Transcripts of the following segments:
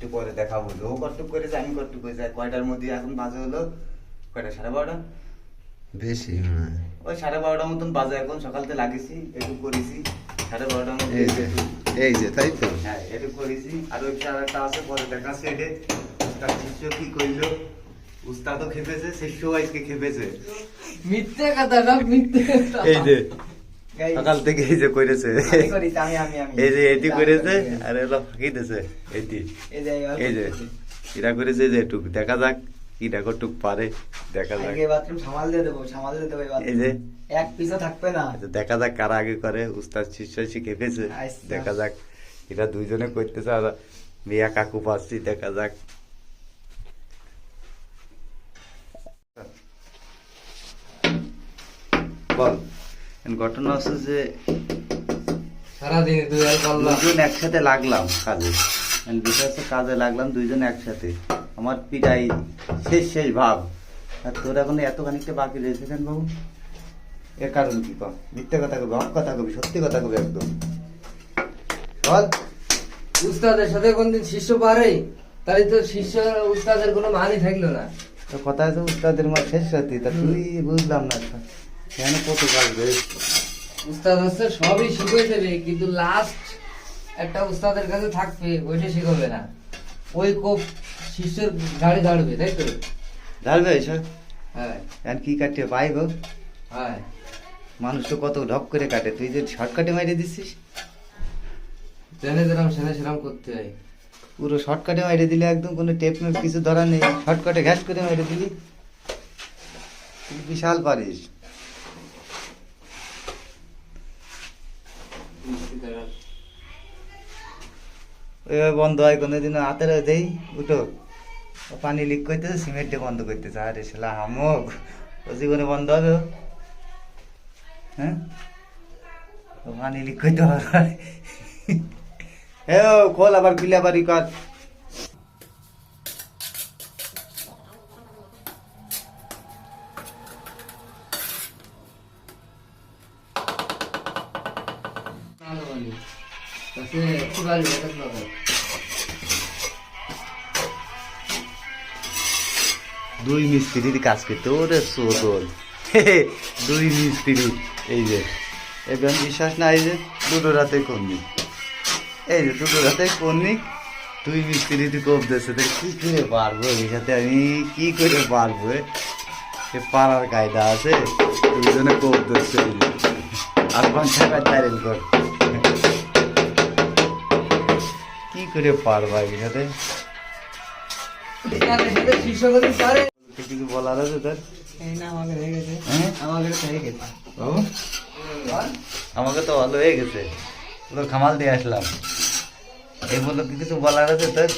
একটু পরে দেখাবো। ও কষ্ট করেছে আমি কষ্ট করেছি। আর কয়টার মধ্যে এখন বাজে হলো? কয়টা? সাড়ে বারোটা? বেশি ওই সাড়ে বারোটার মতন বাজে এখন। সকালতে লাগিয়েছি একটু করেছি। সাড়ে বারোটার মধ্যে এই যে তাই তো? হ্যাঁ একটু করেছি। আর ওই আর একটা আছে পরে দেখাচ্ছে এটা। তার শিষ্য কি করল উস্তাদও খেপেছে শিষ্য আজকে খেপেছে। মিথ্যে কথা সব মিথ্যে এই যে সকাল থেকে এই যে করেছে এই যে এটি করেছে আর এগুলো ফাঁকি দিয়েছে এটি। এই যে। এরা করেছে যে টুক দেখা যাক কি দেখো টুক পারে দেখা যাক। আগে বাথরুম সামাল দিয়ে দেবো সামাল দিয়ে দেবো এই যে। এক পিসও থাকবে না। দেখা যাক কারা আগে করে উস্তাদ শিষ্য শিখে ফেছে। দেখা যাক এটা দুইজনে করতেছে আর মিয়া কাকু পাচ্ছি দেখা যাক। বল। ঘটনা হচ্ছে যে সারাদিন দুজন একসাথে লাগলাম কাজে। বিষয় হচ্ছে কাজে লাগলাম দুইজন একসাথে। আমার পিটাই শেষ শেষ ভাব। আর তোর এখন এত খানিকটা বাকি রয়েছে কেন বাবু? এর কারণ কি কম? মিথ্যে কথা কবি হক কথা কবি সত্যি কথা কবি একদম। বল উস্তাদের সাথে কোনদিন শিষ্য পারে তাহলে তো শিষ্য উস্তাদের কোনো মানই থাকল না। তো কথা আছে উস্তাদের মা শেষ রাতি তা তুই বুঝলাম না। কেন কত কাজ রে উস্তাদ হচ্ছে সবই শিখিয়ে দেবে কিন্তু লাস্ট একটা উস্তাদের কাছে থাকবে ওইটা শিখাবে না। ওই কোপ শিষ্যের গাড়ি দাঁড়বে তাই তো? ঢালবে এসব হ্যাঁ। কি কাটে পাই গো? হ্যাঁ। মানুষ তো কত ঢপ করে কাটে তুই যে শর্টকাটে মাইরে দিচ্ছিস জেনে যেরাম সেনে সেরাম করতে হয়। পুরো শর্টকাটে মাইরে দিলে একদম কোনো টেপ মেপ কিছু ধরা নেই। শর্টকাটে ঘ্যাস করে মাইরে দিলি। তুই বিশাল পারিস। ওইভাবে বন্ধ হয় কোনোদিন হাতের দেই, উঠো। পানি লিক করতেছে সিমেন্টে বন্ধ করতেছে। আরে সেলা হামক ও জীবনে বন্ধ হবে হ্যাঁ? পানি লিক করতে পারবে হে ও, খোল আবার খুলে আবার ই কর। একটু গাড়ি দুই মিস্ত্রির কাজ করতে, ওরে সোদল দুই মিস্ত্রি, এই যে, এবার বিশ্বাস না এই যে দুটো রাতে করনি এই যে দুটো রাতে করনি দুই মিস্ত্রি কোপ দিচ্ছে তো কি করে পারব এই সাথে? আমি কি করে পারব এ? পাড়ার কায়দা আছে দুজনে কোপ যে। আর পঞ্চায়েত চাইলেন কর। কি করে পারবা এই সাথে? কিছু বলার আছে তোর? আমাকে হয়ে আমাকে তো ভালো হয়ে গেছে। পুরো খামাল দিয়ে আসলাম। এই বলল কি কিছু বলার আছে তোর?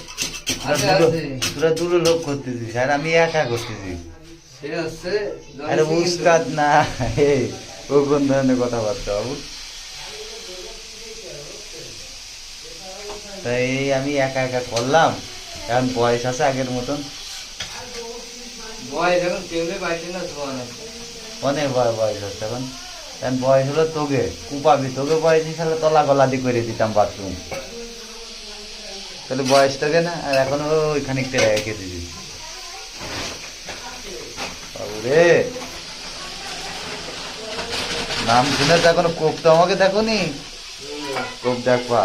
তোরা দুটো-। তোরা লোক করতেছিস আর আমি একা করতেছি। আরে উস্তাদ না ও কোন ধরনের কথাবার্তা বাবু? তাই আমি একা একা করলাম কারণ বয়স আছে আগের মতন। বয়স এখন কেমনে পাইছে না তোমার অনেক বয়- বয়স হচ্ছে এখন। এখন বয়স হলো তোকে কুপাবি। তোকে বয়স হিসাবে তলা গলা গলাদি করে দিতাম বাথরুম তাহলে বয়স তোকে না আর এখন ওই খানিকটা রেখে দিবি। বাবু রে নাম শুনে তো এখনও কোপ তো আমাকে দেখো নি কোপ দেখ পা